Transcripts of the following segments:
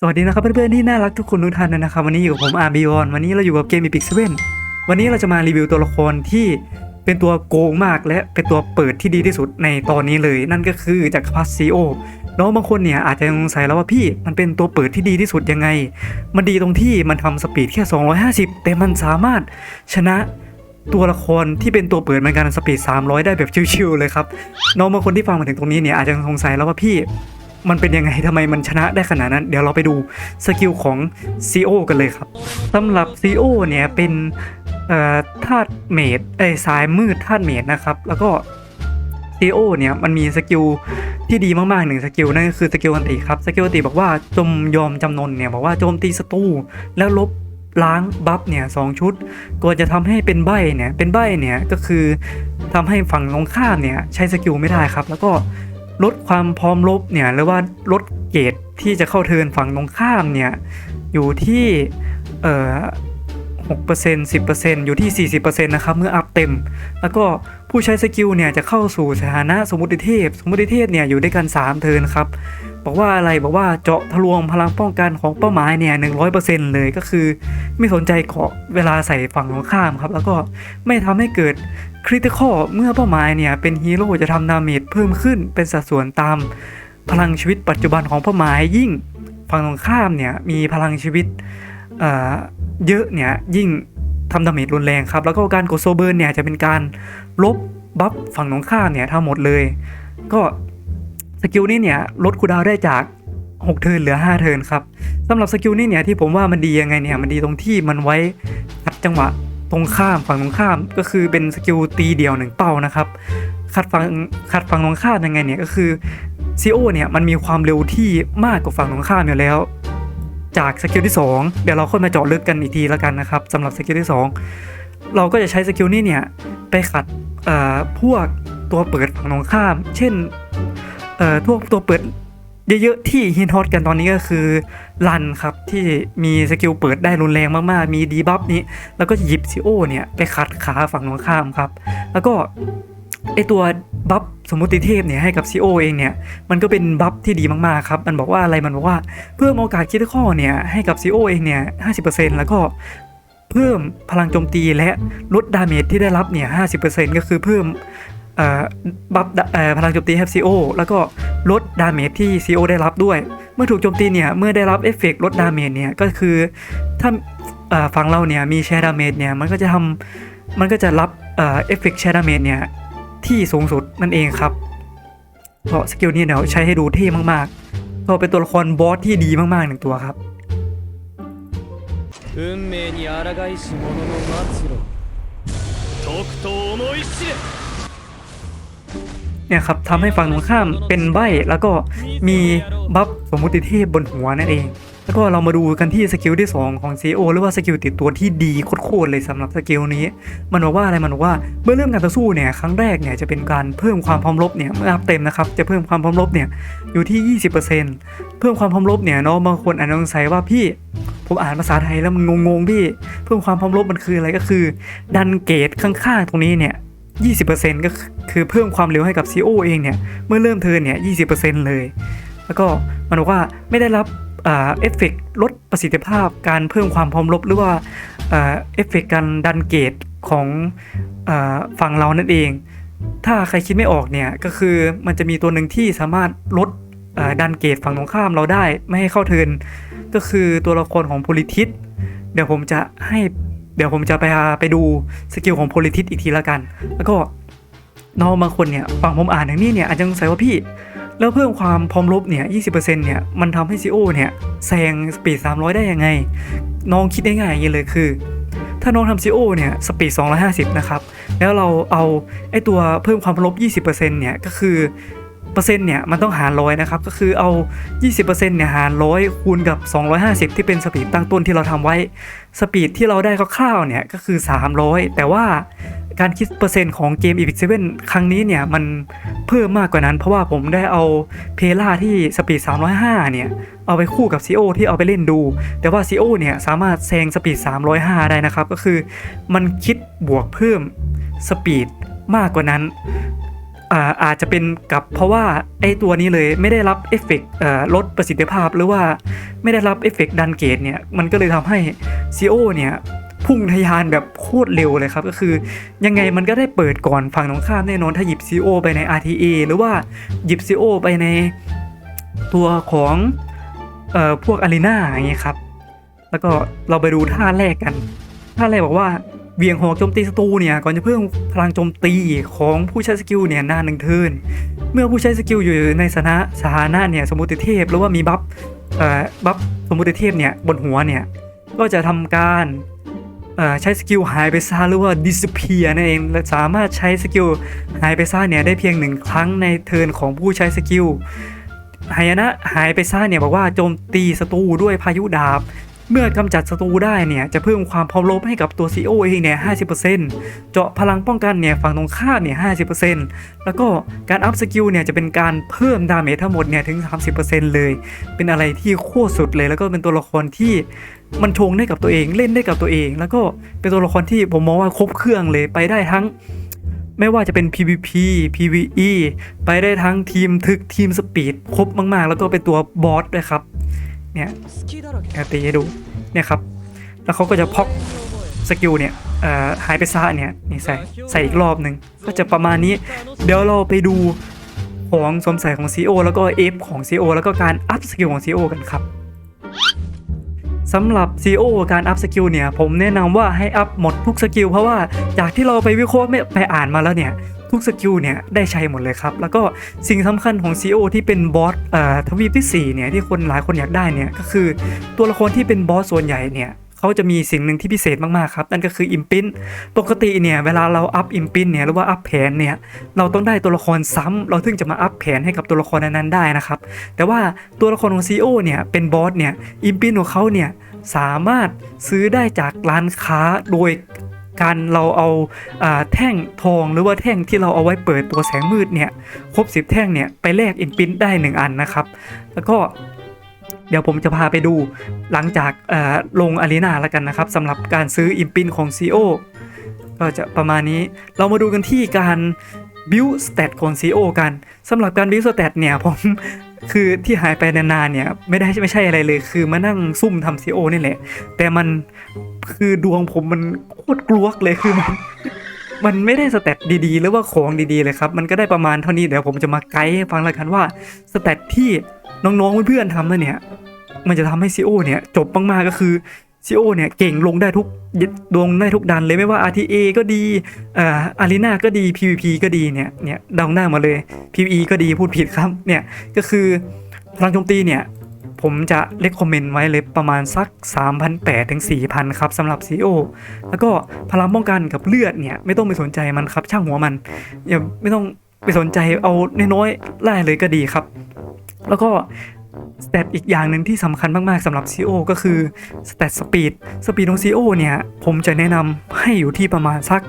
สวัสดีนะครับเพื่อนๆที่น่ารักทุกคนทุกท่านนะครับ วันนี้อยู่กับผมอาร์บีวอนวันนี้เราอยู่กับเกม Epic Seven วันนี้เราจะมารีวิวตัวละครที่เป็นตัวโกงมากและเป็นตัวเปิดที่ดีที่สุดในตอนนี้เลย นั่นก็คือจักรพรรดิซีโอน้องบางคนเนี่ยอาจจะสงสัยแล้วว่าพี่มันเป็นตัวเปิดที่ดีที่สุดยังไง มันดีตรงที่มันทำสปีดแค่ 250 แต่มันสามารถชนะตัวละครที่เป็นตัวเปิดเหมือนกันสปีด300 ได้แบบชิวๆเลยครับน้องบางคนที่ฟังมาถึงตรงนี้เนี่ยอาจจะสงสัยแล้วว่าพี่ มันเป็นยังไงทำไมมันชนะได้ขนาดนั้น เดี๋ยวเราไปดูสกิลของซีโอกันเลยครับสำหรับซีโอเนี่ยเป็นธาตุเมดเอ้สายมืดธาตุเมดนะครับ แล้วก็ซีโอเนี่ยมันมีสกิลที่ดีมากๆหนึ่งสกิลนั่นก็คือสกิลอันติครับสกิลอันติบอกว่าจมยอมจำนนเนี่ยบอกว่าโจมตีศัตรูแล้วลบล้างบัฟเนี่ยสองชุดก็จะทำให้เป็นใบเนี่ยเป็นใบเนี่ยก็คือทำให้ฝั่งตรงข้ามเนี่ยใช้สกิลไม่ได้ครับ แล้วก็ ลดความพร้อมลบเนี่ยหรือว่าลดเกรดที่จะเข้าเทินฝั่งตรงข้ามเนี่ยอยู่ที่เอ่อ6% 10%อยู่ที่ 40%นะครับเมื่ออัพเต็ม แล้วก็ผู้ใช้สกิลเนี่ยจะเข้าสู่สถานะสมมติเทพ สมมติเทพเนี่ยอยู่ด้วยกัน 3 เทินครับบอกว่าอะไรบอกว่าเจาะทะลวงพลังป้องกันของเป้าหมายเนี่ย100%เลยก็คือ ไม่สนใจเกาะเวลาใส่ฝั่งตรงข้ามครับ แล้วก็ไม่ทำให้เกิด คริติคอลเมื่อเป้าหมายเนี่ยเป็นฮีโร่จะทำดาเมจเพิ่มขึ้นเป็นสัดส่วนตาม พลังชีวิตปัจจุบันของเป้าหมายยิ่งฝั่งตรงข้ามเนี่ยมีพลังชีวิตเเยอะเนี่ยยิ่งทำดาเมจรุนแรงครับ แล้วก็การกดโซเบิร์นเนี่ยจะเป็นการลบบัฟฝั่งตรงข้ามเนี่ยทั้งหมดเลย ก็สกิลนี้เนี่ยลดคูดาวได้จาก 6 เทิร์นเหลือ 5 เทิร์นครับสำหรับสกิลนี้เนี่ยที่ผมว่ามันดียังไงเนี่ยมันดีตรงที่มันไว้ขัดจังหวะ ตรงข้ามฝั่งตรงข้ามก็คือเป็นสกิลตีเดียวหนึ่งเป้านะครับขัดฝั่งขัดฝั่งตรงข้ามยังไงเนี่ยก็คือซีโอเนี่ยมันมีความเร็วที่มากกว่าฝั่งตรงข้ามอยู่แล้ว จากสกิลที่ 2 เดี๋ยวเราค่อยมาเจาะลึกกันอีกทีแล้วกันนะครับสำหรับสกิลที่ 2 เราก็จะใช้สกิลนี้เนี่ยไปขัดเอ่อพวกตัวเปิดฝั่งตรงข้าม เช่นเอ่อพวกตัวเปิด เยอะๆที่ฮินฮอตกันตอนนี้ก็คือรันครับที่มีสกิลเปิดได้รุนแรงมากๆ มีดีบัฟนี้ แล้วก็หยิบซีโอเนี่ยไปขัดขาฝั่งตรงข้ามครับ แล้วก็ไอตัวบัฟสมมติเทพเนี่ยให้กับซีโอเองเนี่ยมันก็เป็นบัฟที่ดีมากๆครับ มันบอกว่าอะไรมันบอกว่าเพิ่มโอกาสคิดข้อเนี่ยให้กับซีโอเองเนี่ย50%แล้วก็เพิ่มพลังโจมตีและลดดาเมจที่ได้รับเนี่ย50%ก็คือเพิ่ม บัฟเอ่อพลังโจมตีให้ซีโอแล้วก็ลดดาเมจที่ซีโอได้รับด้วย เมื่อถูกโจมตีเนี่ยเมื่อได้รับเอฟเฟกต์ลดดาเมจเนี่ยก็คือถ้า เอ่อฝั่งเราเนี่ยมีแชร์ดาเมจเนี่ยมันก็จะทำมันก็จะรับเอ่อเอฟเฟกต์แชร์ดาเมจเนี่ยที่สูงสุดนั่นเองครับก็สกิลนี้เดี๋ยวใช้ให้ดูเท่มากๆก็เป็นตัวละครบอสที่ดีมากๆหนึ่งตัวครับ 運命に抗いし者の末路とくと思い知れ เนี่ยครับทำให้ฝั่งตรงข้ามเป็นใบแล้วก็มีบัฟสมมติเทพบนหัวนั่นเอง แล้วก็เรามาดูกันที่สกิลที่ 2 ของ CEO หรือว่าสกิลติดตัวที่ดีโคตรเลยสำหรับสกิลนี้ มันบอกว่าอะไรมันบอกว่าเมื่อเริ่มการต่อสู้เนี่ยครั้งแรกเนี่ยจะเป็นการเพิ่มความพร้อมรบเนี่ยเมื่ออัพเต็มนะครับจะเพิ่มความพร้อมรบเนี่ยอยู่ที่ 20%เพิ่มความพร้อมรบเนี่ยเนาะบางคนอาจจะสงสัยว่าพี่ผมอ่านภาษาไทยแล้วมันงงๆพี่ เพิ่มความพร้อมรบมันคืออะไรก็คือ ดันเกตข้างๆตรงนี้เนี่ย 20%ก็คือเพิ่มความเร็วให้กับ CO เองเนี่ย เมื่อเริ่มเทินเนี่ย 20%เลย แล้วก็มันบอกว่าไม่ได้รับเอฟเฟกลดประสิทธิภาพการเพิ่มความพร้อมลบหรือว่าเอ่อเฟเฟกการดันเกตของอฝั่งเรานั่นเอง ถ้าใครคิดไม่ออกเนี่ย ก็คือมันจะมีตัวหนึ่งที่สามารถลดดันเกตฝั่งตรงข้ามเราได้ไม่ให้เข้าเทินก็คือตัวละครของโพลิทิสเดี๋ยวผมจะให้ เดี๋ยวผมจะไปไปดูสกิลของโพลิทิสอีกทีละกัน แล้วก็น้องบางคนเนี่ยฟังผมอ่านอย่างนี้เนี่ยอาจจะสงสัยว่าพี่ แล้วเพิ่มความพร้อมลบเนี่ย 20%เนี่ย มันทำให้ซีโอเนี่ยแซงสปีด 300 ได้ยังไง น้องคิดได้ง่ายอย่างนี้เลยคือ ถ้าน้องทำซีโอเนี่ยสปีด 250 นะครับ แล้วเราเอาไอตัวเพิ่มความพร้อมลบ 20%เนี่ยก็คือเปอร์เซ็นต์เนี่ยมันต้องหารร้อยนะครับก็คือเอา 20%เนี่ยหารร้อยคูณกับ 250 ที่เป็นสปีดตั้งต้นที่เราทำไว้ สปีดที่เราได้คร่าวๆเนี่ยก็คือ 300 แต่ว่าการคิดเปอร์เซ็นต์ของเกม Epic 7 ครั้งนี้เนี่ยมันเพิ่มมากกว่านั้น เพราะว่าผมได้เอาเพล่าที่สปีด 305 เนี่ย เอาไปคู่กับ CO ที่เอาไปเล่นดู แต่ว่า CO เนี่ยสามารถแซงสปีด 305 ได้นะครับ ก็คือมันคิดบวกเพิ่มสปีดมากกว่านั้น อาอาจจะเป็นกับเพราะว่าไอ้ตัวนี้เลยไม่ได้รับเอฟเฟกต์ลดประสิทธิภาพหรือว่าไม่ได้รับเอฟเฟกต์ดันเกตเนี่ยมันก็เลยทำให้ซีโอเนี่ยพุ่งทะยานแบบโคตรเร็วเลยครับ ก็คือยังไงมันก็ได้เปิดก่อนฝั่งตรงข้ามแน่นอนถ้าหยิบ CO ไปใน RTA หรือว่าหยิบ CO ไปในตัวของเอ่อพวกอารีนาอย่างเงี้ยครับ แล้วก็เราไปดูท่าแรกกัน ท่าแรกบอกว่า เวียงหอกโจมตีศัตรูเนี่ยก่อนจะเพิ่มพลังโจมตีของผู้ใช้สกิลเนี่ยหน้าหนึ่งเทิร์นเมื่อผู้ใช้สกิลอยู่ในสถานะสถานะเนี่ยสมมุติเทพหรือว่ามีบัฟเอ่อบัฟสมมุติเทพเนี่ยบนหัวเนี่ยก็จะทำการใช้สกิลหายไปซะหรือว่า disappear นั่นเองและสามารถใช้สกิลหายไปซะเนี่ยได้เพียงหนึ่งครั้งในเทิร์นของผู้ใช้สกิลหายนะหายไปซ่าเนี่ยบอกว่าโจมตีศัตรูด้วยพายุดาบ เมื่อกำจัดศัตรูได้เนี่ยจะเพิ่มความพร้อมรบให้กับตัว CO เองเนี่ย50%เจาะพลังป้องกันเนี่ยฝั่งตรงข้ามเนี่ย50%แล้วก็การอัพสกิลเนี่ยจะเป็นการเพิ่มดาเมจทั้งหมดเนี่ยถึง 30%เลย เป็นอะไรที่โคตรสุดเลย แล้วก็เป็นตัวละครที่มันชงได้กับตัวเองเล่นได้กับตัวเอง แล้วก็เป็นตัวละครที่ผมมองว่าครบเครื่องเลยไปได้ทั้งไม่ว่าจะเป็น PVP PVE ไปได้ทั้งทีมทึกทีมสปีดครบมาก ๆ แล้วก็เป็นตัวบอสด้วยครับ เนี่ยตีให้ดูเนี่ยครับ แล้วเขาก็จะพอกสกิลเนี่ยหายไปซะเนี่ยนี่ใส่ใส่อีกรอบหนึ่งก็จะประมาณนี้ เดี๋ยวเราไปดูของสมใส่ของซีโอแล้วก็เอฟของซีโอแล้วก็การอัพสกิลของซีโอกันครับสำหรับ CO การอัพสกิลเนี่ย ผมแนะนำว่าให้อัพหมดทุกสกิลเพราะว่าจากที่เราไปวิเคราะห์ไปอ่านมาแล้วเนี่ย ทุกสกิลเนี่ยได้ใช้หมดเลยครับ แล้วก็สิ่งสำคัญของ CO ที่เป็นบอสทวีปที่4เนี่ยที่คนหลายคนอยากได้เนี่ยก็คือตัวละครที่เป็นบอสส่วนใหญ่เนี่ยเขาจะมีสิ่งหนึ่งที่พิเศษมากๆครับ นั่นก็คืออิมพินปกติเนี่ยเวลาเราอัพอิมพินเนี่ยหรือว่าอัพแผนเนี่ยเราต้องได้ตัวละครซ้ำเราถึงจะมาอัพแผนให้กับตัวละครนั้นๆได้นะครับ แต่ว่าตัวละครของ CO เนี่ยเป็นบอสเนี่ยอิมพินของเขาเนี่ยสามารถซื้อได้จากร้านค้าโดย การเราเอาอาแท่งทองหรือว่าแท่งที่เราเอาไว้เปิดตัวแสงมืดเนี่ยครบ 10 แท่งเนี่ยไปแลกอิมพินได้ 1 อันนะครับ แล้วก็เดี๋ยวผมจะพาไปดูหลังจากลงอารีนาแล้วกันนะครับสำหรับการซื้ออิมพินของ CO ก็จะประมาณนี้เรามาดูกันที่การบิวสเตตของ CO กันสำหรับการบิวสเตตเนี่ยผม คือที่หายไปนานๆเนี่ย ไม่ได้ไม่ใช่อะไรเลย คือมานั่งซุ่มทำซีโอนี่แหละ แต่มันคือดวงผมมันโคตรกลวกเลยคือมันมันไม่ได้สเตตดีๆ หรือว่าของดีๆเลยครับ มันก็ได้ประมาณเท่านี้เดี๋ยวผมจะมาไกด์ให้ฟังละกันว่าสเตตที่น้องๆเพื่อนๆทำแล้วเนี่ย มันจะทำให้ซีโอเนี่ยจบมากๆก็คือ ซีโอเนี่ยเก่งลงได้ทุกลงได้ทุกดันเลยไม่ว่า RTA ก็ดีอ่ออารีนาก็ดี PVP ก็ดีเนี่ยเนี่ยดาหน้ามาเลย PVE ก็ดีพูดผิดครับเนี่ยก็คือพลังโจมตีเนี่ยผมจะเลคคอมเมนต์ไว้เลยประมาณสัก 3,800 ถึง 4,000 ครับสำหรับ CO แล้วก็พลังป้องกันกับเลือดเนี่ยไม่ต้องไปสนใจมันครับ ช่างหัวมันอย่าไม่ต้องไปสนใจเอาน้อยๆไล่เลยก็ดีครับ แล้วก็ สเตตอีกอย่างหนึ่งที่สำคัญมาก ๆสำหรับ CO ก็คือสเตตสปีดสปีดของ CO เนี่ย ผมจะแนะนำให้อยู่ที่ประมาณสัก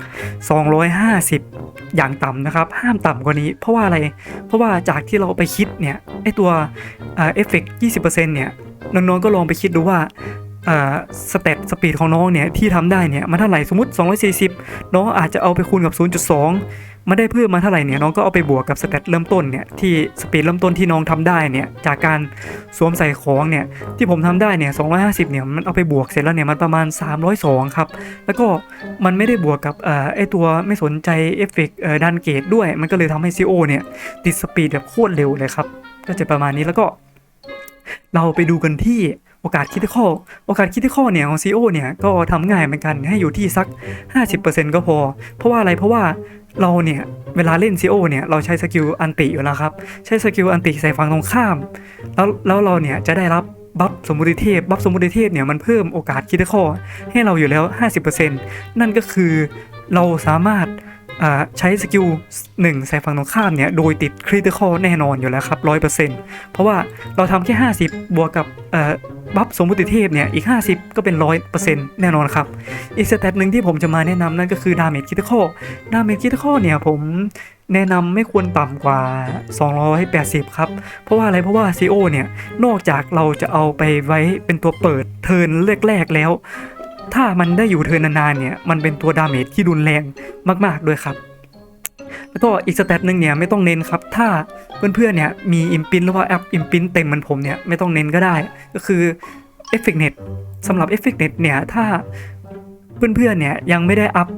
250 อย่างต่ำนะครับ ห้ามต่ำกว่านี้ เพราะว่าอะไร เพราะว่าจากที่เราไปคิดเนี่ย ไอตัวเอฟเฟกต์20%เนี่ยน้องๆก็ลองไปคิดดูว่าสเตตสปีดของน้องเนี่ย ที่ทำได้เนี่ย มันเท่าไหร่สมมติ 240 น้องอาจจะเอาไปคูณกับ 0.2 มาได้เพิ่มมาเท่าไหร่เนี่ยน้องก็เอาไปบวกกับสเตตเริ่มต้นเนี่ยที่สปีดเริ่มต้นที่น้องทำได้เนี่ยจากการสวมใส่ของเนี่ยที่ผมทำได้เนี่ย250เนี่ยมันเอาไปบวกเสร็จแล้วเนี่ยมันประมาณ 302ครับแล้วก็มันไม่ได้บวกกับเอ่อไอตัวไม่สนใจเอฟเฟกต์ดันเกตด้วย มันก็เลยทำให้ซีโอเนี่ยติดสปีดแบบโคตรเร็วเลยครับก็จะประมาณนี้แล้วก็เราไปดูกันที่ โอกาสคิดข้อโอกาสคิดข้อเนี่ยของ CO เนี่ยก็ทำง่ายเหมือนกันให้อยู่ที่สัก 50%ก็พอ เพราะว่าอะไรเพราะว่าเราเนี่ยเวลาเล่น CO เนี่ยเราใช้สกิลอันติอยู่แล้วครับ ใช้สกิลอันติใส่ฝั่งตรงข้าม แล้วแล้วเราเนี่ยจะได้รับบัฟสมมุติเทพบัฟสมมุติเทพเนี่ยมันเพิ่มโอกาสคิดข้อให้เราอยู่แล้ว 50%นั่นก็คือเราสามารถ อ่าใช้สกิล1ใส่ฝั่งตรงข้ามเนี่ยโดยติดคริติคอลแน่นอนอยู่แล้วครับ100%เพราะว่าเราทำแค่ 50 บวกกับเอ่อบัฟสมมุติเทพเนี่ยอีก 50 ก็เป็น100%แน่นอนครับ อีกสเตตหนึ่งที่ผมจะมาแนะนำนั่นก็คือดาเมจคิดข้อดาเมจคิดข้อเนี่ยผมแนะนำไม่ควรต่ำกว่า 280 ครับ เพราะว่าอะไรเพราะว่า CO เนี่ย นอกจากเราจะเอาไปไว้เป็นตัวเปิดเทิร์นแรกๆแล้ว ถ้ามันได้อยู่เทินนานๆเนี่ย มันเป็นตัวดาเมจที่รุนแรงมาก ๆ ด้วยครับ แล้วก็อีกสเตตหนึ่งเนี่ยไม่ต้องเน้นครับ ถ้าเพื่อนๆเนี่ยมีอิมพินหรือว่าแอปอิมพินเต็มเหมือนผมเนี่ยไม่ต้องเน้นก็ได้ ก็คือ e f f e c t Net สำหรับ e f f e c t Net เนี่ยถ้าเพื่อนๆเนี่ยยังไม่ได้อัพ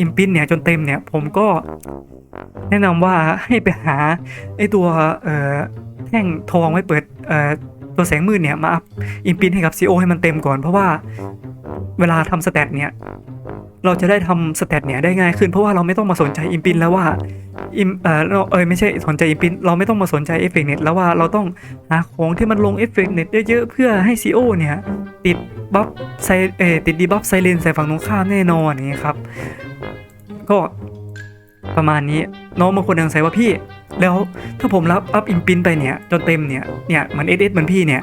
อิมพินเนี่ยจนเต็มเนี่ยผมก็แนะนำว่าให้ไปหาไอตัวแท่งทองไว้เปิดเตัวแสงมืดเนี่ยมาอัพอิมพินให้กับ CO ให้มันเต็มก่อน เพราะว่าเวลาทำสเตตเนี่ยเราจะได้ทำสเตตเนี่ยได้ง่ายขึ้นเพราะว่าเราไม่ต้องมาสนใจอิมพินแล้วว่าอิมเออเราเอยไม่ใช่สนใจอิมพินเราไม่ต้องมาสนใจเอฟเฟกเน็ตแล้วว่าเราต้องหาของที่มันลงเอฟเฟกเน็ตเยอะๆเพื่อให้ซีโอเนี่ยติดบัฟไซเอติดดีบัฟไซเลนใส่ฝั่งตรงข้ามแน่นอนอย่างนี้ครับก็ ประมาณนี้ น้องบางคนยังใส่ว่าพี่ แล้วถ้าผมรับอัพอิมพินไปเนี่ย จนเต็มเนี่ยเนี่ยเหมือนเอสเอสเหมือนพี่เนี่ย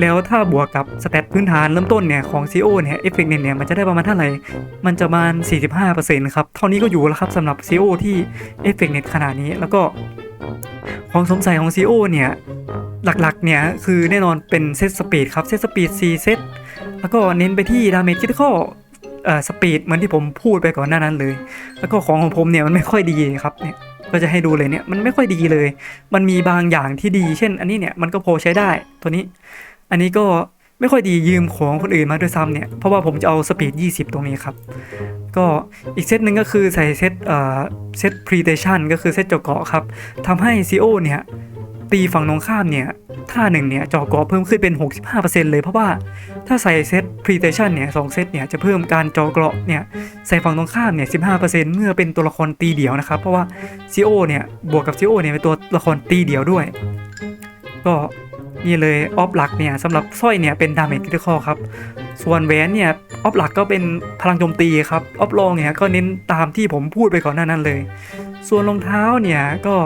แล้วถ้าบวกกับสเตตพื้นฐานเริ่มต้นเนี่ยของ CO เนี่ยเอฟเฟกเนี่ยมันจะได้ประมาณเท่าไหร่ มันจะประมาณ 45%ครับ เท่านี้ก็อยู่แล้วครับสำหรับ CO ที่เอฟเฟกเน็ตขนาดนี้แล้วก็ของสงสัยของ CO เนี่ยหลักๆ เนี่ย คือแน่นอนเป็นเซตสปีดครับ เซตสปีด4เซตแล้วก็เน้นไปที่ดาเมจคิดข้อ สปีดเหมือนที่ผมพูดไปก่อนหน้านั้นเลย แล้วก็ของของผมเนี่ยมันไม่ค่อยดีครับเนี่ยก็จะให้ดูเลยเนี่ยมันไม่ค่อยดีเลย มันมีบางอย่างที่ดี เช่น อันนี้เนี่ยมันก็พอใช้ได้ตัวนี้ อันนี้ก็ไม่ค่อยดียืมของคนอื่นมาด้วยซ้ำเนี่ยเพราะว่าผมจะเอาสปีด 20 ตรงนี้ครับ ก็อีกเซตหนึ่งก็คือใส่เซตเอ่อเซตพรีเทชันก็คือเซตเจาะเกาะครับทำให้ CO เนี่ย ตีฝั่งตรงข้ามเนี่ยท่าหนึ่งเนี่ยจาะเกาะเพิ่มขึ้นเป็น 65%เลยเพราะว่าถ้าใส่เซตพรีเทชันเนี่ยสองเซตเนี่ยจะเพิ่มการจาะเกาะเนี่ยใส่ฝั่งตรงข้ามเนี่ย15%เมื่อเป็นตัวละครตีเดี่ยวนะครับ เพราะว่า CO เนี่ยบวกกับ CO เนี่ยเป็นตัวละครตีเดี่ยวด้วย ก็นี่เลยออฟหลักเนี่ยสำหรับสร้อยเนี่ยเป็นดาเมจคริติคอครับ ส่วนแหวนเนี่ยออฟหลักก็เป็นพลังโจมตีครับออฟรองเนี่ยก็เน้นตามที่ผมพูดไปก่อนหน้านั้นเลย ส่วนรองเท้าเนี่ยก็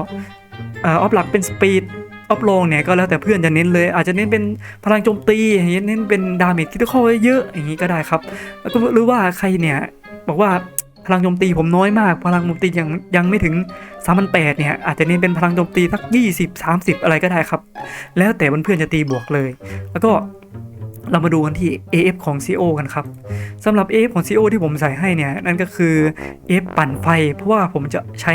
ออฟหลักเป็นสปีดออฟรองเนี่ยก็แล้วแต่เพื่อนจะเน้นเลย อาจจะเน้นเป็นพลังโจมตีอย่างเงี้ยเน้นเป็นดาเมจคริติคอเยอะๆอย่างนี้ก็ได้ครับแล้วก็หรือว่าใครเนี่ยบอกว่าพลังโจมตีผมน้อยมาก พลังโจมตียังยังไม่ถึง3,800เนี่ยอาจจะเน้นเป็นพลังโจมตีสัก 20 30 อะไรก็ได้ครับ แล้วแต่เพื่อนๆจะตีบวกเลย แล้วก็ เรามาดูกันที่ AF ของ CO กันครับสำหรับ AF ของ CO ที่ผมใส่ให้เนี่ยนั่นก็คือ AF ปั่นไฟ เพราะว่าผมจะใช้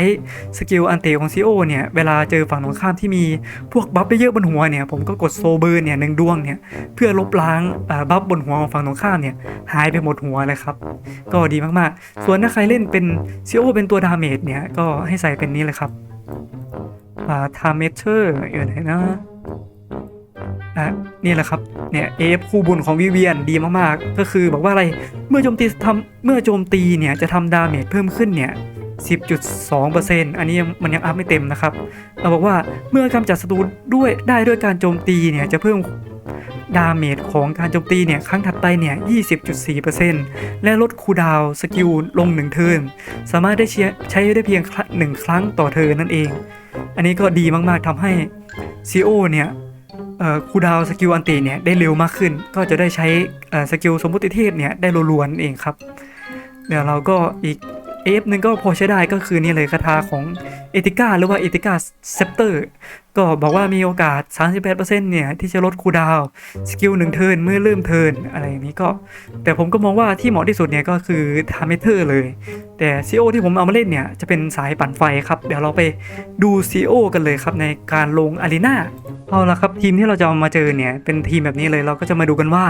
สกิลอันเตของ CO เนี่ยเวลาเจอฝั่งตรงข้ามที่มีพวกบัฟเยอะบนหัวเนี่ยผมก็กดโซเบอร์เนี่ยหนึ่งดวงเนี่ยเพื่อลบล้างบัฟบนหัวของฝั่งตรงข้ามเนี่ยหายไปหมดหัวเลยครับก็ดีมากๆ ส่วนถ้าใครเล่นเป็น CO เป็นตัวดาเมจเนี่ยก็ให้ใส่เป็นนี้เลยครับอ่าทามเมเตอร์อยู่ไหนนะ อะนี่แหละครับเนี่ยเอฟคู่บุญของวิเวียนดีมากๆ ก็คือบอกว่าอะไรเมื่อโจมตีทำเมื่อโจมตีเนี่ยจะทำดาเมจเพิ่มขึ้นเนี่ย10.2%อันนี้มันยังอัพไม่เต็มนะครับ เราบอกว่าเมื่อกำจัดศัตรูด้วยได้ด้วยการโจมตีเนี่ยจะเพิ่มดาเมจของการโจมตีเนี่ยครั้งถัดไปเนี่ย20.4%และลดคูดาวสกิลลง 1 เทิร์นสามารถได้ใช้ได้เพียงครั้งหนึ่งครั้งต่อเทิร์นนั่นเอง อันนี้ก็ดีมากๆทำให้ CO เนี่ย คูดาวสกิลอันตีเนี่ยได้เร็วมากขึ้น ก็จะได้ใช้สกิลสมมุติเทพเนี่ยได้รัวๆนั่นเองครับ เดี๋ยวเราก็อีก เอฟนึงก็พอใช้ได้ก็คือนี่เลยคาถาของเอติก้าหรือว่าเอติก้าเซปเตอร์ก็บอกว่ามีโอกาส 38%เนี่ย ที่จะลดคูดาวสกิลหนึ่งเทิร์นเมื่อเริ่มเทิร์นอะไรอย่างนี้ก็ แต่ผมก็มองว่าที่เหมาะที่สุดเนี่ยก็คือทาร์เมเทอร์เลย แต่ CO ที่ผมเอามาเล่นเนี่ย จะเป็นสายปั่นไฟครับ เดี๋ยวเราไปดู CO กันเลยครับในการลงอารีนาเอาละครับทีมที่เราจะมาเจอเนี่ย เป็นทีมแบบนี้เลยเราก็จะมาดูกันว่า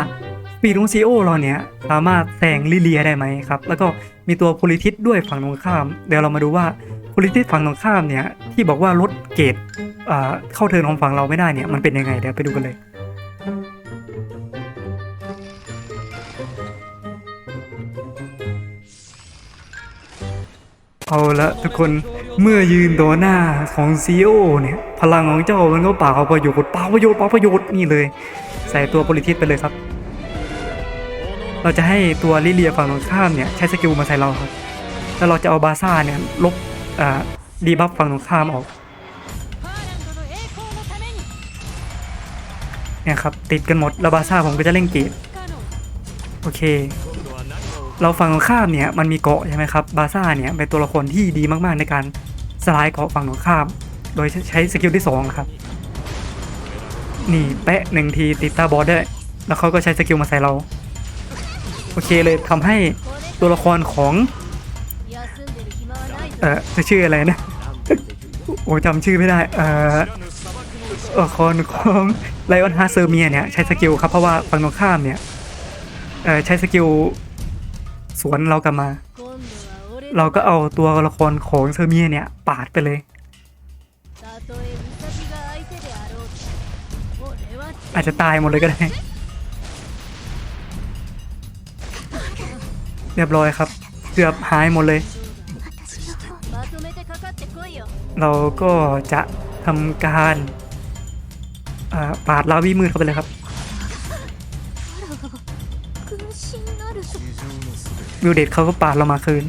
ปีดของ CO เราเนี่ยสามารถแซงลิเลียได้ไหมครับ แล้วก็ มีตัวโพลิทิสด้วยฝั่งตรงข้าม เดี๋ยวเรามาดูว่าโพลิทิสฝั่งตรงข้ามเนี่ยที่บอกว่าลดเกรดเข้าเทิร์นของฝั่งเราไม่ได้เนี่ยมันเป็นยังไงเดี๋ยวไปดูกันเลยเอาละทุกคนเมื่อยืนต่อหน้าของซีโอเนี่ย พลังของเจ้ามันก็เปล่าประโยชน์ป่าประโยชน์ป่าประโยชน์นี่เลย ใส่ตัวโพลิทิสไปเลยครับ เราจะให้ตัวลิเลียฝั่งตรงข้ามเนี่ยใช้สกิลมาใส่เราครับ แล้วเราจะเอาบาซ่าเนี่ยลบดีบัฟฝั่งตรงข้ามออกเนี่ยครับติดกันหมดแล้วบาซ่าผมก็จะเล่นเกตโอเค เราฝั่งตรงข้ามเนี่ยมันมีเกาะใช่ไหมครับบาซ่าเนี่ยเป็นตัวละครที่ดีมากๆในการสลายเกาะฝั่งตรงข้าม โดยใช้สกิลที่2ครับนี่แปะหนึ่งทีติดตาบอสได้แล้วเขาก็ใช้สกิลมาใส่เรา โอเคเลยทำให้ตัวละครของเอ่อจะชื่ออะไรนะโอ้จำชื่อไม่ได้เอ่อตัวละครของไลออนฮาเซอร์เมียเนี่ยใช้สกิลครับเพราะว่าฝั่งตรงข้ามเนี่ยใช้สกิลสวนเรากลับมา เราก็เอาตัวละครของเซอร์เมียเนี่ยปาดไปเลยอาจจะตายหมดเลยก็ได้ เรียบร้อยครับ เกือบหายหมดเลย เราก็จะทำการปาดลาวีมืดเข้าไปเลยครับวิวเดตเขาก็ปาดเรามาคืน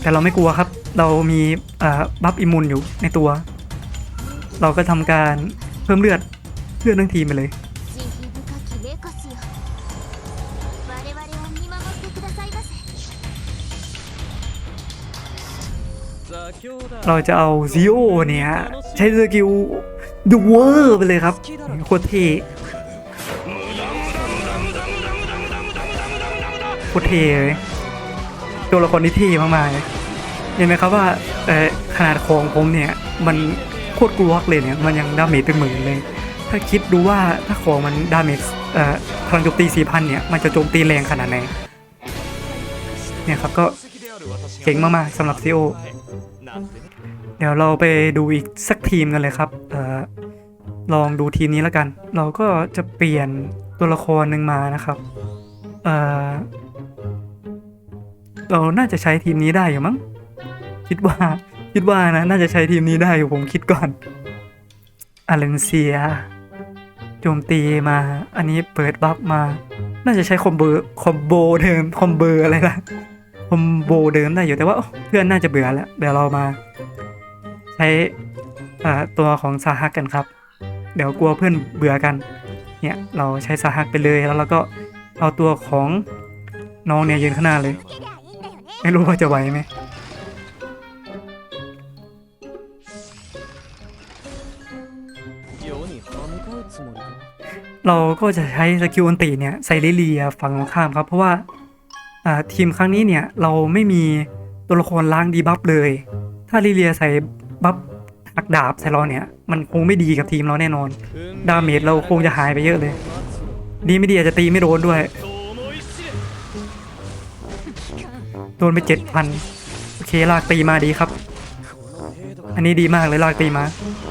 แต่เราไม่กลัวครับ เรามีบัฟอิมูนอยู่ในตัว เราก็ทำการเพิ่มเลือดเพื่อดทั้งทีมไปเลย เราจะเอาซีโอเนี่ยใช้สกิลดูเวอร์ไปเลยครับโคตรเท่โคตรเท่ตัวละครที่เท่มากๆเห็นไหมครับว่าขนาดของผมเนี่ยมันโคตรกลัวเลยเนี่ยมันยังดาเมจเป็นหมื่นเลย ถ้าคิดดูว่าถ้าของมันดาเมจพลังโจมตีสี่พันเนี่ยมันจะโจมตีแรงขนาดไหนเนี่ยครับก็เก่งมากๆสำหรับซีโอ เดี๋ยวเราไปดูอีกสักทีมกันเลยครับเออลองดูทีมนี้แล้วกัน เราก็จะเปลี่ยนตัวละครหนึ่งมานะครับเออเราน่าจะใช้ทีมนี้ได้อยู่มั้งคิดว่าคิดว่านะน่าจะใช้ทีมนี้ได้อยู่ผมคิดก่อนอาเลนเซียโจมตีมาอันนี้เปิดบัฟมา น่าจะใช้คอมโบอร์คอมโบเดิมคอมเบอร์อะไรล่ะคอมโบเดิมได้อยู่แต่ว่าเพื่อนน่าจะเบื่อแล้วเดี๋ยวเรามา ใช้ตัวของสาฮักกันครับ เดี๋ยวกลัวเพื่อนเบื่อกัน เนี่ยเราใช้สาฮักไปเลยแล้วเราก็เอาตัวของน้องเนี่ยยืนข้างหน้าเลย ไม่รู้ว่าจะไหวไหมเราก็จะใช้สกิลอันตีเนี่ยใส่ลิเลียฝั่งข้ามครับ เพราะว่าทีมครั้งนี้เนี่ยเราไม่มีตัวละครล้างดีบัฟเลย ถ้าลิเลียใส่ บั๊บอักดาบใส่เราเนี่ย มันคงไม่ดีกับทีมเราแน่นอน ดาเมจเราคงจะหายไปเยอะเลย ดีไม่ดีอาจจะตีไม่โดนด้วย โดนไปเจ็ดพันโอเคลากตีมาดีครับ อันนี้ดีมากเลยลากตีมา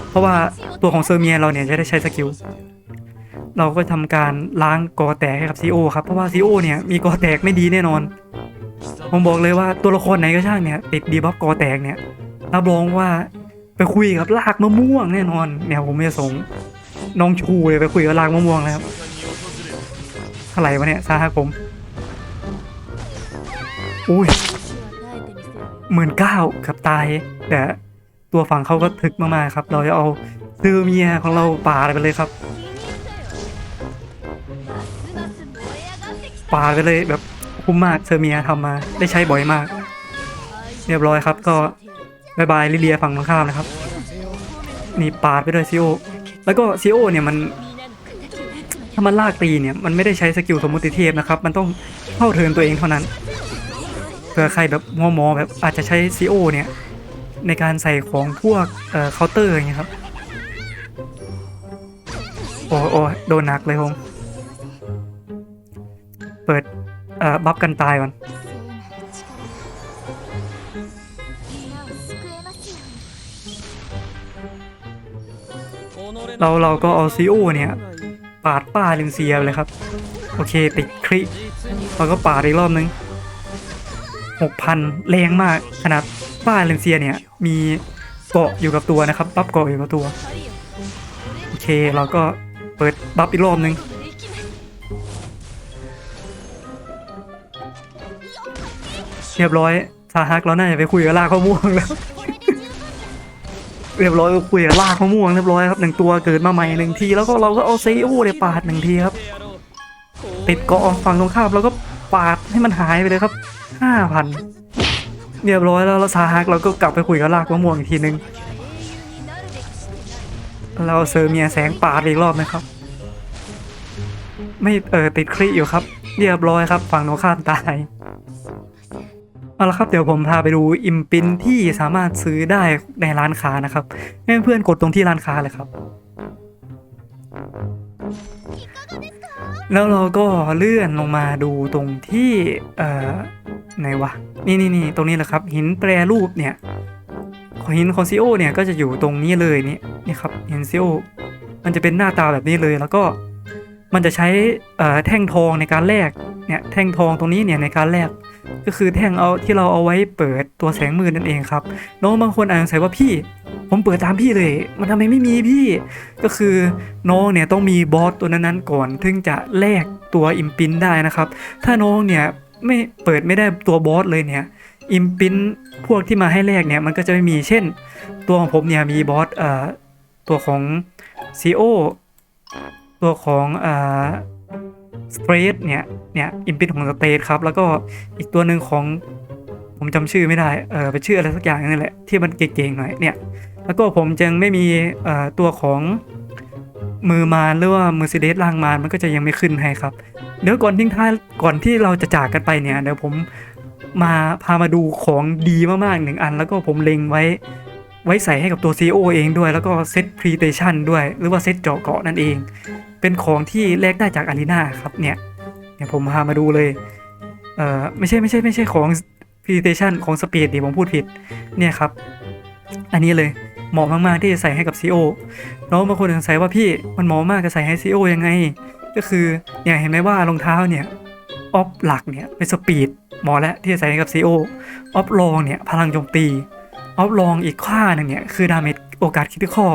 เพราะว่าตัวของเซอร์เมียเราเนี่ยจะได้ใช้สกิลเราก็ทำการล้างกอแตกให้กับซีโอครับ เพราะว่าซีโอเนี่ยมีกอแตกไม่ดีแน่นอน ผมบอกเลยว่าตัวละครไหนก็ช่างเนี่ย ติดดีบัฟกอแตกเนี่ยรับรองว่า ไปคุยกับลากมะม่วงแน่นอนเนี่ยผมจะส่งน้องชูเลยไปคุยกับลากมะม่วงนะครับอะไรวะเนี่ยซาฮัผมอุ้ยหมื่นเก้ากับตาย แต่ตัวฝั่งเขาก็ทึกมากๆครับ เราจะเอาซื้อเมียของเราป่าไปเลยครับป่าไปเลยแบบคุ้มมากเซอร์เมียทำมาได้ใช้บ่อยมาก เรียบร้อยครับก็ บายบายลิเลียฝั่งตรงข้ามนะครับ นี่ปาดไปด้วยซีโอ แล้วก็ซีโอเนี่ยมัน ถ้ามันลากตีเนี่ยมันไม่ได้ใช้สกิลสมมติเทพนะครับ มันต้องเข้าเทินตัวเองเท่านั้น เผื่อใครแบบมอมอแบบอาจจะใช้ซีโอเนี่ยในการใส่ของพวกเอ่อเคาน์เตอร์อย่างเงี้ยครับ โอ้โอ้โดนหนักเลยผมเปิดเอ่อบัฟกันตายก่อน เราเราก็เอาซีโอเนี่ยปาดป้าเลนเซียไปเลยครับ โอเคติดคริเราก็ปาดอีกรอบนึงหกพันแรงมากขนาดป้าเลนเซียเนี่ยมีเกาะอยู่กับตัวนะครับบัฟเกาะอยู่กับตัว โอเคเราก็เปิดบัฟอีกรอบนึงเรียบร้อยซาฮักเราน่าจะไปคุยกับลากมะม่วงแล้ว เรียบร้อยก็คุยกับลากมะม่วงเรียบร้อยครับหนึ่งตัวเกิดมาใหม่หนึ่งทีแล้วก็เราก็เอาเซโอเนี่ยปาดหนึ่งทีครับ ติดเกาะฝั่งตรงข้ามเราก็ปาดให้มันหายไปเลยครับห้าพันเรียบร้อยแล้วแล้วซาฮักเราก็กลับไปคุยกับลากมะม่วงอีกทีนึงเราเซอร์เมียแสงปาดอีกรอบนะครับ ไม่เออติดคลิอยู่ครับ เรียบร้อยครับฝั่งโนข้ามตาย เอาละครับเดี๋ยวผมพาไปดูอิมปินที่สามารถซื้อได้ในร้านค้านะครับให้เพื่อนๆกดตรงที่ร้านค้าเลยครับ แล้วเราก็เลื่อนลงมาดูตรงที่เอ่อไหนวะนี่นี่นี่ตรงนี้แหละครับ หินแปรรูปเนี่ยหินคอนซิโอเนี่ยก็จะอยู่ตรงนี้เลยนี่นี่ครับหินซิโอมันจะเป็นหน้าตาแบบนี้เลยแล้วก็มันจะใช้เอ่อแท่งทองในการแลกเนี่ยแท่งทองตรงนี้เนี่ยในการแลก ก็คือแท่งเอาที่เราเอาไว้เปิดตัวแสงมืดนั่นเองครับน้องบางคนอาจจะสงสัยว่าพี่ผมเปิดตามพี่เลย มันทำไมไม่มีพี่ ก็คือน้องเนี่ยต้องมีบอสตัวนั้นๆก่อนถึงจะแลกตัวอิมปินได้นะครับ ถ้าน้องเนี่ยไม่เปิดไม่ได้ตัวบอสเลยเนี่ยอิมปินพวกที่มาให้แลกเนี่ยมันก็จะไม่มีเช่น ตัวของผมเนี่ยมีบอสเอ่อตัวของซีโอตัวของเอ่อ สเตรทเนี่ยเนี่ยอิมปินของสเตทครับ แล้วก็อีกตัวหนึ่งของผมจำชื่อไม่ได้เออเป็นชื่ออะไรสักอย่างนี่แหละที่มันเก่งๆหน่อยเนี่ย แล้วก็ผมจึงไม่มีเอ่อตัวของมือมารหรือว่า Mercedes ล่างมารมันก็จะยังไม่ขึ้นให้ครับเดี๋ยวก่อนทิ้งท้ายก่อนที่เราจะจากกันไปเนี่ยเดี๋ยวผมมาพามาดูของดีมากๆหนึ่งอัน แล้วก็ผมเล็งไว้ไว้ใส่ให้กับตัว CEO เองด้วย แล้วก็เซต Pretation ด้วย หรือว่าเซตเจาะเกาะนั่นเอง เป็นของที่แลกได้จากอารีนาครับเนี่ยเดี๋ยผมพามาดูเลยเอ่อไม่ใช่ไม่ใช่ไม่ใช่ของ Pretation ของ Speed ดิผมพูดผิดเนี่ยครับ อันนี้เลยเหมาะมากๆที่จะใส่ให้กับ CEO น้องบางคนสงสัยว่าพี่มันเหมาะมากจะใส่ให้ CEO ยังไง ก็คือเนี่ยเห็นไหมว่ารองเท้าเนี่ยออฟหลักเนี่ยเป็นสปีดเหมาะแล้วที่จะใส่ให้กับ CEO อออฟลองเนี่ยพลังโจมตีออฟลองอีกค่าหนึ่งเนี่ยคือดาเมจโอกาสคิดข้อ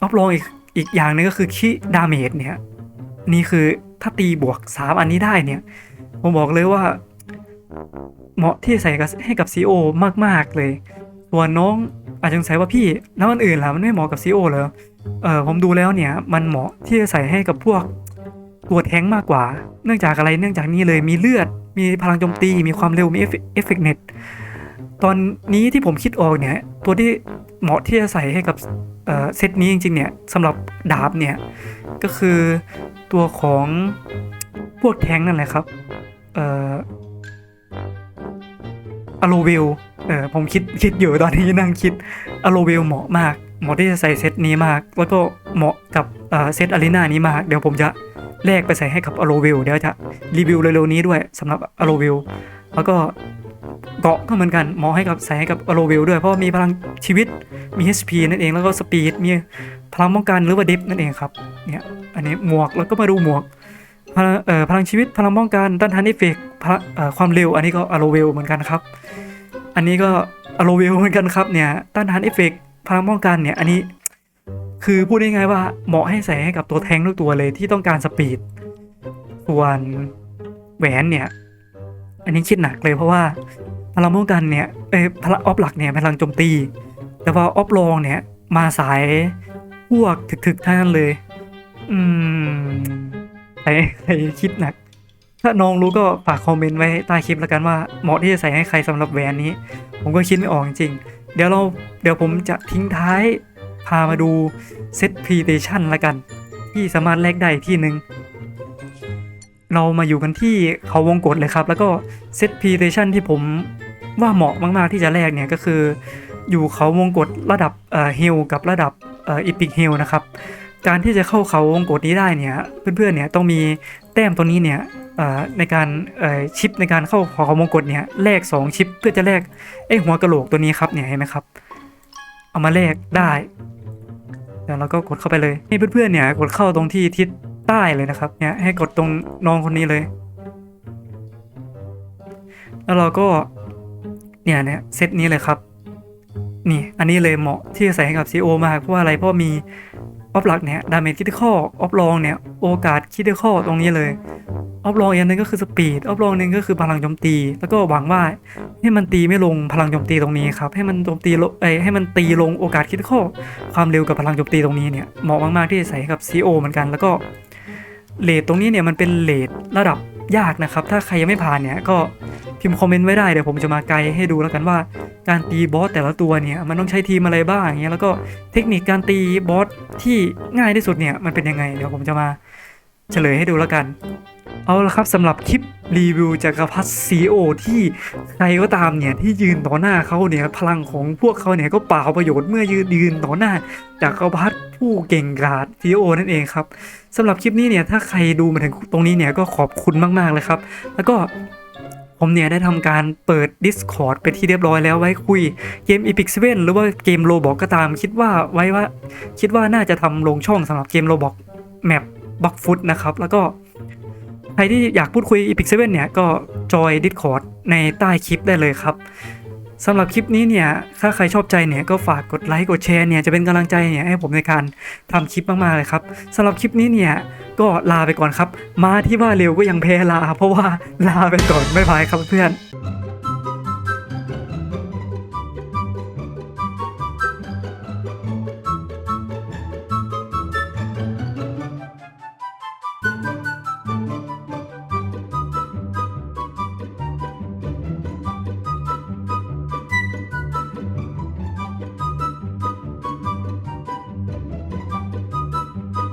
ออฟลองอีก อีกอย่างหนึงก็คือคิดาเมจเนี่ย นี่คือถ้าตีบวก 3 อันนี้ได้เนี่ย ผมบอกเลยว่า เหมาะที่จะใส่ให้กับ CEO มาก ๆ เลยส่วน้องอาจจะสงสัยว่าพี่แล้วอันอื่นล่ะมันไม่เหมาะกับ CEO เหรอเออผมดูแล้วเนี่ย มันเหมาะที่จะใส่ให้กับพวกตัวแท้งมากกว่า เนื่องจากอะไรเนื่องจากนี่เลยมีเลือด มีพลังโจมตี มีความเร็วมีเอฟเอฟเฟกเน็ต ตอนนี้ที่ผมคิดออกเนี่ย ตัวที่เหมาะที่จะใส่ให้กับเซตนี้จริงๆเนี่ยสำหรับดาบเนี่ย ก็คือตัวของพวกแทงนั่นแหละครับเอ่ออโลเวลเออผมคิดคิดอยู่ตอนนี้นั่งคิดอโลเวลเหมาะมากเหมาะที่จะใส่เซตนี้มาก แล้วก็เหมาะกับเอ่อเซตอารีนานี้มาก เดี๋ยวผมจะแลกไปใส่ให้กับอโลเวลเดี๋ยวจะรีวิวเร็วๆนี้ด้วยสำหรับอโลเวลแล้วก็ เกาะก็เหมือนกันเหมาะให้กับใส่ให้กับอโลเวลด้วยเพราะมีพลังชีวิตมี HP นั่นเองแล้วก็สปีดมีพลังป้องกันหรือว่าเดฟนั่นเองครับเนี่ยอันนี้หมวกแล้วก็มาดูหมวกพลังเอ่อพลังชีวิตพลังป้องกันต้านทานเอฟเฟกต์พลังเอ่อความเร็ว อันนี้ก็อโลเวลเหมือนกันครับ อันนี้ก็อโลเวลเหมือนกันครับเนี่ยต้านทานเอฟเฟกต์พลังป้องกันเนี่ยอันนี้คือพูดง่ายๆว่าเหมาะให้ใส่ให้กับตัวแทงทุกตัวเลยที่ต้องการสปีดส่วนแหวนเนี่ย อันนี้คิดหนักเลยเพราะว่าพลังป้องกันเนี่ยเอ้พลังออฟหลักเนี่ยพลังโจมตี แต่ว่าออฟรองเนี่ยมาสายพวกถึกๆทั้งนั้นเลย อืมใครใครคิดหนัก ถ้าน้องรู้ก็ฝากคอมเมนต์ไว้ใต้คลิปแล้วกันว่าเหมาะที่จะใส่ให้ใครสำหรับแหวนนี้ ผมก็คิดไม่ออกจริงๆเดี๋ยวเราเดี๋ยวผมจะทิ้งท้ายพามาดูเซตพรีเ t ชันละกัน ที่สามารถแลกได้ที่หนึ่ง เรามาอยู่กันที่เขาวงกฏเลยครับ แล้วก็เซตพรีเ t ชันที่ผมว่าเหมาะมากๆที่จะแลกเนี่ยก็คือ อยู่เขาวงกฏระดับเอ่อฮิลกับระดับเอ่ออีพิกฮิลนะครับ การที่จะเข้าเขาวงกฏนี้ได้เนี่ยเพื่อนๆเนี่ยต้องมีแต้มตัวนี้เนี่ยเอ่อในการเอ่อชิปในการเข้าเขาวงกฏเนี่ยแลก2ชิปเพื่อจะแลกไอ้หัวกระโหลกตัวนี้ครับเนี่ยเห็นไหมครับ เอามาแลกได้เดี๋ยวเราก็กดเข้าไปเลยให้เพื่อนๆเนี่ยกดเข้าตรงที่ทิศ ใต้เลยนะครับ เนี่ยให้กดตรงน้องคนนี้เลย แล้วเราก็เนี่ยเนี่ยเซตนี้เลยครับ นี่อันนี้เลยเหมาะที่จะใส่ให้กับ CO มากเพราะว่าอะไรเพราะว่ามีออฟหลักเนี่ยดาเมจคิดข้อออฟลองเนี่ยโอกาสคิดข้อตรงนี้เลยออฟลองอีกอันหนึงก็คือสปีดออฟลองนึงก็คือพลังโจมตี แล้วก็หวังว่าให้มันตีไม่ลงพลังโจมตีตรงนี้ครับ ให้มันโจมตีลงเอ้ให้มันตีลงโอกาสคิดข้อความเร็วกับพลังโจมตีตรงนี้เนี่ยเหมาะมากๆที่จะใส่ให้กับ CO เหมือนกัน แล้วก็ เลทตรงนี้เนี่ยมันเป็นเลทระดับยากนะครับ ถ้าใครยังไม่ผ่านเนี่ยก็พิมพ์คอมเมนต์ไว้ได้เดี๋ยวผมจะมาไกด์ให้ดูแล้วกันว่าการตีบอสแต่ละตัวเนี่ยมันต้องใช้ทีมอะไรบ้างอย่างเงี้ยแล้วก็เทคนิคการตีบอสที่ง่ายที่สุดเนี่ยมันเป็นยังไงเดี๋ยวผมจะมาเฉลยให้ดูแล้วกัน เอาละครับสำหรับคลิปรีวิวจักรพรรดิซีโอที่ใครก็ตามเนี่ยที่ยืนต่อหน้าเขาเนี่ยพลังของพวกเขาเนี่ยก็เปล่าประโยชน์เมื่อยืนยืนต่อหน้าจักรพรรดิผู้เก่งกาจซีโอนั่นเองครับ สำหรับคลิปนี้เนี่ยถ้าใครดูมาถึงตรงนี้เนี่ยก็ขอบคุณมากๆเลยครับ แล้วก็ผมเนี่ยได้ทำการเปิด Discord ไปที่เรียบร้อยแล้วไว้คุยเกม Epic 7หรือว่าเกมโ o บอกก็ตาม คิดว่าไว้ว่า คิดว่าน่าจะทำลงช่องสำหรับเกมโ o บอกแมปบักฟุตนะครับ แล้วก็ใครที่อยากพูดคุย Epic 7เนี่ยก็จอย Discord ในใต้คลิปได้เลยครับ สำหรับคลิปนี้เนี่ย ถ้าใครชอบใจเนี่ยก็ฝากกดไลค์กดแชร์เนี่ยจะเป็นกำลังใจเนี่ยให้ผมในการทำคลิปมากๆเลยครับสำหรับคลิปนี้เนี่ยก็ลาไปก่อนครับ มาที่ว่าเร็วก็ยังแพ้ลา เพราะว่าลาไปก่อนไม่พายครับเพื่อน